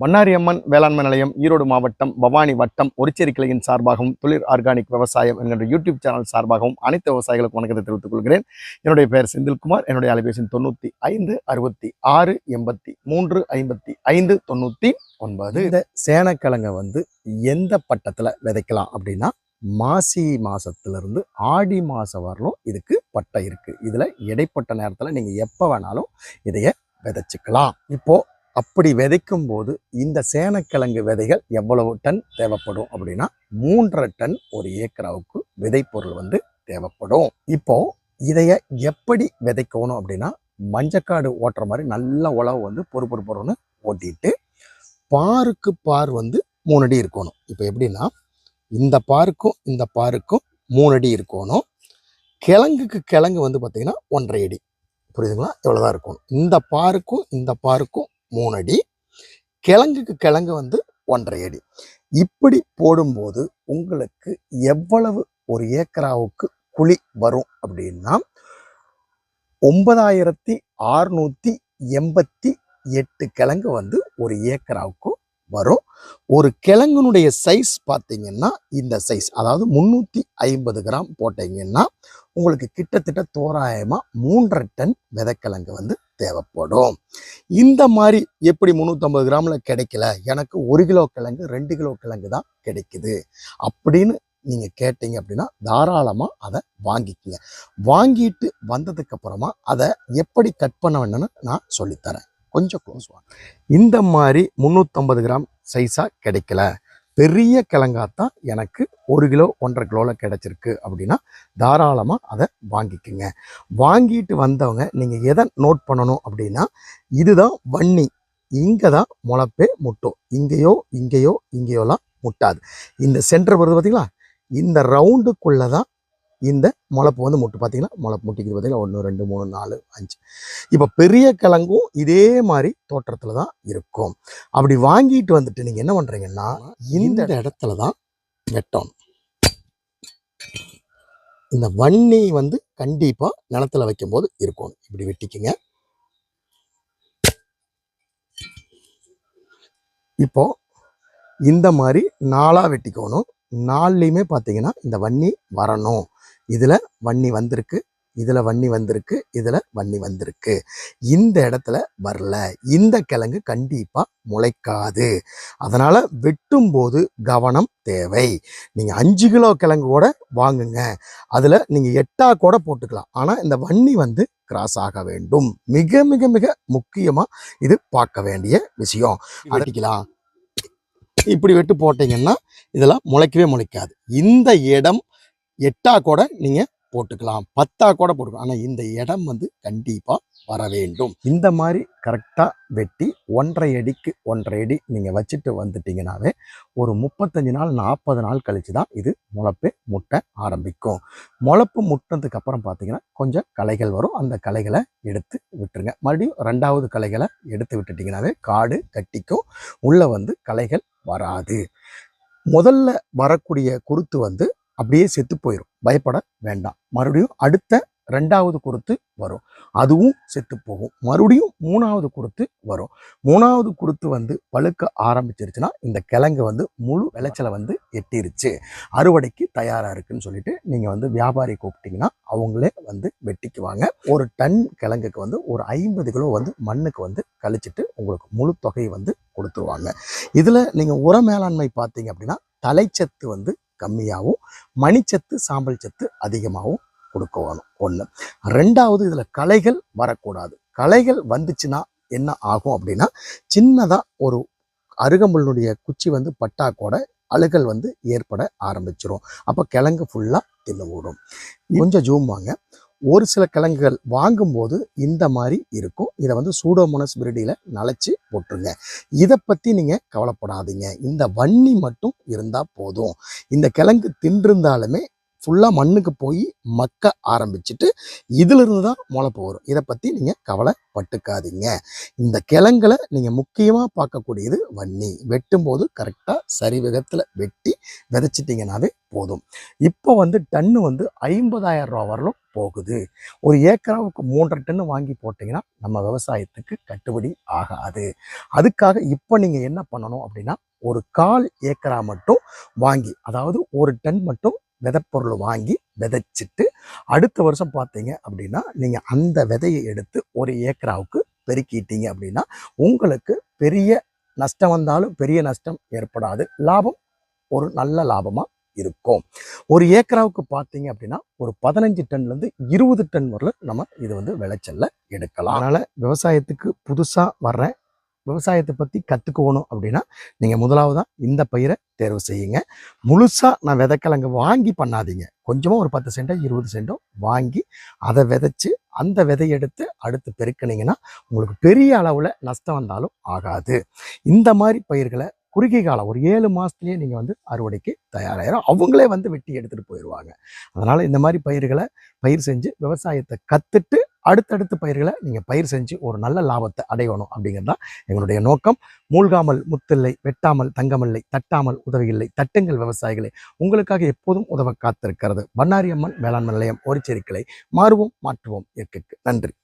பண்ணாரி அம்மன் வேளாண்மை நிலையம் ஈரோடு மாவட்டம் பவானி வட்டம் ஒரிச்சேரி கிளையின் சார்பாகவும் தொழில் ஆர்கானிக் விவசாயம் என்கின்ற யூடியூப் சேனல் சார்பாகவும் அனைத்து விவசாயிகளுக்கும் வணக்கத்தை தெரிவித்துக் கொள்கிறேன். என்னுடைய பெயர் செந்தில்குமார். என்னுடைய அலைபேசி தொண்ணூற்றி ஐந்து அறுபத்தி ஆறு எண்பத்தி மூன்று ஐம்பத்தி ஐந்து தொண்ணூற்றி ஒன்பது. இந்த சேனக்கிழங்கை வந்து எந்த பட்டத்தில் விதைக்கலாம் அப்படின்னா மாசி மாசத்திலிருந்து ஆடி மாசம் வரலும் இதுக்கு பட்டை இருக்கு. இதுல இடைப்பட்ட நேரத்துல நீங்க எப்ப வேணாலும் இதைய விதைச்சுக்கலாம். இப்போ அப்படி விதைக்கும் போது இந்த சேனக்கிழங்கு விதைகள் எவ்வளவு டன் தேவைப்படும் அப்படின்னா மூன்றரை டன் ஒரு ஏக்கராவுக்கு விதைப்பொருள் வந்து தேவைப்படும். இப்போ இதைய எப்படி விதைக்கணும் அப்படின்னா மஞ்சக்காடு ஓட்டுற மாதிரி நல்ல உழவு வந்து பொறு பொறு பொறுன்னு ஓட்டிட்டு பாருக்கு பார் வந்து மூணு அடி இருக்கணும். இப்போ எப்படின்னா இந்த பாருக்கும் இந்த பாருக்கும் மூணு அடி இருக்கணும். கிழங்குக்கு கிழங்கு வந்து பார்த்தீங்கன்னா ஒன்றரை அடி. புரியுதுங்களா? இவ்வளோதான் இருக்கணும். இந்த பாருக்கும் இந்த பாருக்கும் மூணு அடி கிழங்குக்கு கிழங்கு வந்து ஒன்றரை அடி இப்படி போடும்போது உங்களுக்கு எவ்வளவு ஒரு ஏக்கராவுக்கு குழி வரும் அப்படின்னா ஒன்பதாயிரத்தி ஆறுநூற்றி எண்பத்தி எட்டு கிழங்கு வந்து ஒரு ஏக்கராவுக்கும் வரும். ஒரு கிழங்குனுடைய சைஸ் பார்த்தீங்கன்னா இந்த சைஸ் அதாவது முந்நூற்றி ஐம்பது கிராம் போட்டீங்கன்னா உங்களுக்கு கிட்டத்தட்ட தோராயமாக மூன்றரை டன் விதைக்கிழங்கு வந்து தேவைப்படும். இந்த மாதிரி எப்படி முந்நூற்றம்பது கிராமில் கிடைக்கல? எனக்கு ஒரு கிலோ கிழங்கு ரெண்டு கிலோ கிழங்கு தான் கிடைக்குது. அப்படின்னு நீங்கள் கேட்டீங்க அப்படின்னா தாராளமாக அதை வாங்கிக்கங்க. வாங்கிட்டு வந்ததுக்கு அப்புறமா அதை எப்படி கட் பண்ண வேணும்னு நான் சொல்லித்தரேன். கொஞ்சம் க்ளோஸ் வாங்க. இந்த மாதிரி முந்நூற்றம்பது கிராம் சைஸாக கிடைக்கல. பெரிய கிழங்காத்தான் எனக்கு ஒரு கிலோ ஒன்றரை கிலோவில் கிடச்சிருக்கு அப்படின்னா தாராளமாக அதை வாங்கிக்குங்க. வாங்கிட்டு வந்தவங்க நீங்கள் எதை நோட் பண்ணணும் அப்படின்னா இதுதான் வன்னி. இங்கே தான் முளைப்பே முட்டும். இங்கேயோ இங்கேயோ இங்கேயோலாம் முட்டாது. இந்த சென்டர் வருது பார்த்தீங்களா இந்த ரவுண்டுக்குள்ளே தான் இந்த முளைப்பு வந்து முட்டு. பார்த்தீங்களா முளைப்பு முட்டிக்குது பார்த்தீங்களா ஒன்று ரெண்டு மூணு நாலு அஞ்சு. இப்போ பெரிய கிழங்கும் இதே மாதிரி தோற்றத்தில் தான் இருக்கும். அப்படி வாங்கிட்டு வந்துட்டு நீங்கள் என்ன பண்ணுறீங்கன்னா இந்த இடத்துல தான் வெட்டணும். இந்த வன்னி வந்து கண்டிப்பாக நிலத்துல வைக்கும்போது இருக்கணும் இப்படி வெட்டிக்குங்க. இப்போ இந்த மாதிரி நாளாக வெட்டிக்கணும். நாலுலேயுமே பார்த்தீங்கன்னா இந்த வன்னி வரணும். இதில் வன்னி வந்திருக்கு இதில் வன்னி வந்திருக்கு இதில் வன்னி வந்திருக்கு. இந்த இடத்துல வரல. இந்த கிழங்கு கண்டிப்பாக முளைக்காது. அதனால் வெட்டும்போது கவனம் தேவை. நீங்கள் அஞ்சு கிலோ கிழங்கு கூட வாங்குங்க. அதில் நீங்கள் எட்டா கூட போட்டுக்கலாம். ஆனால் இந்த வன்னி வந்து கிராஸ் ஆக வேண்டும். மிக மிக மிக முக்கியமாக இது பார்க்க வேண்டிய விஷயம். அடிக்கலாம். இப்படி வெட்டு போட்டீங்கன்னா இதெல்லாம் முளைக்கவே முளைக்காது. இந்த இடம் எட்டா கூட நீங்கள் போட்டுக்கலாம் பத்தா கூட போட்டுக்கலாம். ஆனால் இந்த இடம் வந்து கண்டிப்பாக வர வேண்டும். இந்த மாதிரி கரெக்டாக வெட்டி ஒன்றரை அடிக்கு ஒன்றரை அடி நீங்கள் வச்சுட்டு வந்துட்டிங்கனாவே ஒரு முப்பத்தஞ்சு நாள் நாற்பது நாள் கழித்து தான் இது முளைப்பு முட்டை ஆரம்பிக்கும். முளைப்பு முட்டினதுக்கு அப்புறம் பார்த்தீங்கன்னா கொஞ்சம் களைகள் வரும். அந்த களைகளை எடுத்து விட்டுருங்க. மறுபடியும் ரெண்டாவது களைகளை எடுத்து விட்டுட்டிங்கனாவே காடு கட்டிக்கும். உள்ளே வந்து களைகள் வராது. முதல்ல வரக்கூடிய குருத்து வந்து அப்படியே செத்து போயிடும் பயப்பட வேண்டாம். மறுபடியும் அடுத்த ரெண்டாவது குருத்து வரும். அதுவும் செத்து போகும். மறுபடியும் மூணாவது குருத்து வரும். மூணாவது குருத்து வந்து பழுக்க ஆரம்பிச்சிருச்சுன்னா இந்த கிழங்கு வந்து முழு விளைச்சலை வந்து எட்டிருச்சு. அறுவடைக்கு தயாராக இருக்குன்னு சொல்லிட்டு நீங்கள் வந்து வியாபாரி கூப்பிட்டீங்கன்னா அவங்களே வந்து வெட்டிக்குவாங்க ஒரு டன் கிழங்குக்கு வந்து ஒரு ஐம்பது கிலோ வந்து மண்ணுக்கு வந்து கழிச்சிட்டு உங்களுக்கு முழு தொகையை வந்து கொடுத்துருவாங்க. இதில் நீங்கள் உர மேலாண்மை பார்த்தீங்க அப்படின்னா தலைச்சத்து வந்து கம்மியாகவும் மணிச்சத்து சாம்பல் சத்து அதிகமாகவும் கொடுக்க வேணும் ஒன்று ரெண்டாவது இதில் களைகள் வரக்கூடாது. களைகள் வந்துச்சுன்னா என்ன ஆகும் அப்படின்னா சின்னதாக ஒரு அருகம்புல்லுடைய குச்சி வந்து பட்டா கூட அழுகல் வந்து ஏற்பட ஆரம்பிச்சிடும் அப்போ கிழங்கு ஃபுல்லாக தின்னு விடும் கொஞ்சம் ஜூம் வாங்க. ஒரு சில கிழங்குகள் வாங்கும்போது இந்த மாதிரி இருக்கும். இதை வந்து சூடோமோனஸ் பிரிடியில் நனைச்சி போட்டுருங்க. இதை பற்றி நீங்கள் கவலைப்படாதீங்க. இந்த வன்னி மட்டும் இருந்தால் போதும். இந்த கிழங்கு தின்றிருந்தாலுமே ஃபுல்லாக மண்ணுக்கு போய் மக்க ஆரம்பிச்சுட்டு இதிலிருந்து தான் முளைப்பு வரும். இதை பற்றி நீங்கள் கவலைப்பட்டுக்காதீங்க. இந்த கிழங்குல நீங்கள் முக்கியமாக பார்க்கக்கூடியது வன்னி. வெட்டும்போது கரெக்டாக சரிவிகத்தில் வெட்டி விதைச்சிட்டிங்கனாவே போதும். இப்போ வந்து டன்னு வந்து ஐம்பதாயிரம் ரூபா வரலும் போகுது. ஒரு ஏக்கராவுக்கு மூன்றரை டன்னு வாங்கி போட்டிங்கன்னா நம்ம விவசாயத்துக்கு கட்டுப்படி ஆகாது. அதுக்காக இப்போ நீங்கள் என்ன பண்ணணும் அப்படின்னா ஒரு கால் ஏக்கரா மட்டும் வாங்கி அதாவது ஒரு டன் மட்டும் விதைப்பொருள் வாங்கி விதைச்சிட்டு அடுத்த வருஷம் பார்த்தீங்க அப்படின்னா நீங்கள் அந்த விதையை எடுத்து ஒரு ஏக்கராவுக்கு பெருக்கிட்டீங்க அப்படின்னா உங்களுக்கு பெரிய நஷ்டம் வந்தாலும் பெரிய நஷ்டம் ஏற்படாது. லாபம் ஒரு நல்ல லாபமாக இருக்கும். ஒரு ஏக்கராவுக்கு பார்த்தீங்க அப்படின்னா ஒரு பதினஞ்சு டன்லேருந்து இருபது டன் வரல நம்ம இது வந்து விளைச்சலில் எடுக்கலாம். அதனால் விவசாயத்துக்கு புதுசாக வர்ற விவசாயத்தை பற்றி கற்றுக்கணும் அப்படின்னா நீங்கள் முதலாவதாக இந்த பயிரை தேர்வு செய்யுங்க. முழுசாக நான் விதைக்கிழங்கு வாங்கி பண்ணாதீங்க. கொஞ்சமாக ஒரு பத்து சென்டோ இருபது சென்டோ வாங்கி அதை விதைச்சி அந்த விதையை எடுத்து அடுத்து பெருக்கினீங்கன்னா உங்களுக்கு பெரிய அளவில் நஷ்டம் வந்தாலும் ஆகாது. இந்த மாதிரி பயிர்களை குறுகிய காலம் ஒரு ஏழு மாதத்துலேயே நீங்கள் வந்து அறுவடைக்கு தயாராகிடும் அவங்களே வந்து வெட்டி எடுத்துகிட்டு போயிடுவாங்க அதனால் இந்த மாதிரி பயிர்களை பயிர் செஞ்சு விவசாயத்தை கற்றுட்டு அடுத்தடுத்த பயிர்களை நீங்கள் பயிர் செஞ்சு ஒரு நல்ல லாபத்தை அடையணும் அப்படிங்கிறது தான் எங்களுடைய நோக்கம். மூழ்காமல் முத்தில்லை வெட்டாமல் தங்கமில்லை தட்டாமல் உதவியில்லை தட்டுங்கள் விவசாயிகளை. உங்களுக்காக எப்போதும் உதவ காத்திருக்கிறது. பண்ணாரி அம்மன் வேளாண்மை நிலையம் ஒரு மாறுவோம் மாற்றுவோம் இயற்கைக்கு. நன்றி.